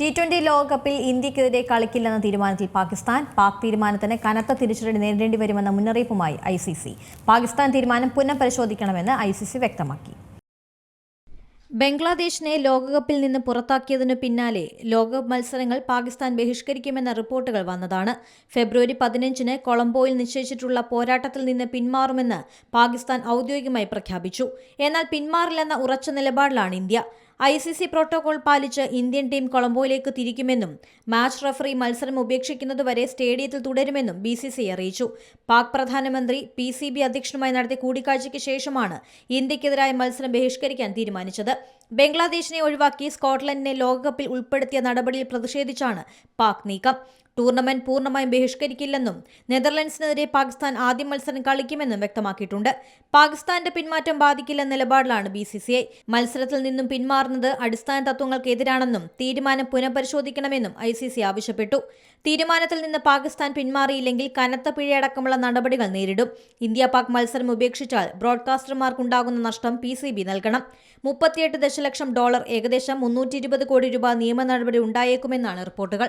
T twenty ലോകകപ്പിൽ ഇന്ത്യക്കെതിരെ കളിക്കില്ലെന്ന തീരുമാനത്തിൽ പാകിസ്ഥാൻ പാക് തീരുമാനത്തിന് കനത്ത തിരിച്ചടി നേരിടേണ്ടി വരുമെന്ന മുന്നറിയിപ്പുമായി ഐ സി സി. പാകിസ്ഥാൻ തീരുമാനം പുനഃപരിശോധിക്കണമെന്ന് ഐ സി സി വ്യക്തമാക്കി. ബംഗ്ലാദേശിനെ ലോകകപ്പിൽ നിന്ന് പുറത്താക്കിയതിനു പിന്നാലെ ലോകകപ്പ് മത്സരങ്ങൾ പാകിസ്ഥാൻ ബഹിഷ്കരിക്കുമെന്ന റിപ്പോർട്ടുകൾ വന്നതാണ്. ഫെബ്രുവരി പതിനഞ്ചിന് കൊളംബോയിൽ നിശ്ചയിച്ചിട്ടുള്ള പോരാട്ടത്തിൽ നിന്ന് പിന്മാറുമെന്ന് പാകിസ്ഥാൻ ഔദ്യോഗികമായി പ്രഖ്യാപിച്ചു. എന്നാൽ പിന്മാറില്ലെന്ന ഉറച്ച നിലപാടിലാണ് India. I C C protocol പാലിച്ച് ഇന്ത്യൻ ടീം കൊളംബോയിലേക്ക് തിരിക്കുമെന്നും മാച്ച് റഫറി മത്സരം ഉപേക്ഷിക്കുന്നതുവരെ സ്റ്റേഡിയത്തിൽ തുടരുമെന്നും ബി സി സി അറിയിച്ചു. പാക് പ്രധാനമന്ത്രി പി സി ബി അധ്യക്ഷനുമായി നടത്തിയ കൂടിക്കാഴ്ചയ്ക്ക് ശേഷമാണ് ഇന്ത്യക്കെതിരായ മത്സരം ബഹിഷ്കരിക്കാൻ തീരുമാനിച്ചത്. ബംഗ്ലാദേശിനെ ഒഴിവാക്കി സ്കോട്ട്ലൻഡിനെ ലോകകപ്പിൽ ഉൾപ്പെടുത്തിയ നടപടിയിൽ പ്രതിഷേധിച്ചാണ് പാക് നീക്കം. ടൂർണമെന്റ് പൂർണമായും ബഹിഷ്കരിക്കില്ലെന്നും നെതർലൻഡ്സിനെതിരെ പാകിസ്ഥാൻ ആദ്യ മത്സരം കളിക്കുമെന്നും വ്യക്തമാക്കിയിട്ടുണ്ട്. പാകിസ്ഥാന്റെ പിന്മാറ്റം ബാധിക്കില്ലെന്ന നിലപാടിലാണ് ബി സി സി ഐ. മത്സരത്തിൽ നിന്നും പിന്മാറുന്നത് അടിസ്ഥാന തത്വങ്ങൾക്കെതിരാണെന്നും തീരുമാനം പുനഃപരിശോധിക്കണമെന്നും ഐ സി സി ആവശ്യപ്പെട്ടു. തീരുമാനത്തിൽ നിന്ന് പാകിസ്ഥാൻ പിന്മാറിയില്ലെങ്കിൽ കനത്ത പിഴയടക്കമുള്ള നടപടികൾ നേരിടും. ഇന്ത്യ പാക് മത്സരം ഉപേക്ഷിച്ചാൽ ബ്രോഡ്കാസ്റ്റർമാർക്കുണ്ടാകുന്ന നഷ്ടം പി സി ബി നൽകണം. മുപ്പത്തിയെട്ട് ദശലക്ഷം ഡോളർ ഏകദേശം മുന്നൂറ്റി കോടി രൂപ നിയമ നടപടി ഉണ്ടായേക്കുമെന്നാണ് റിപ്പോർട്ടുകൾ.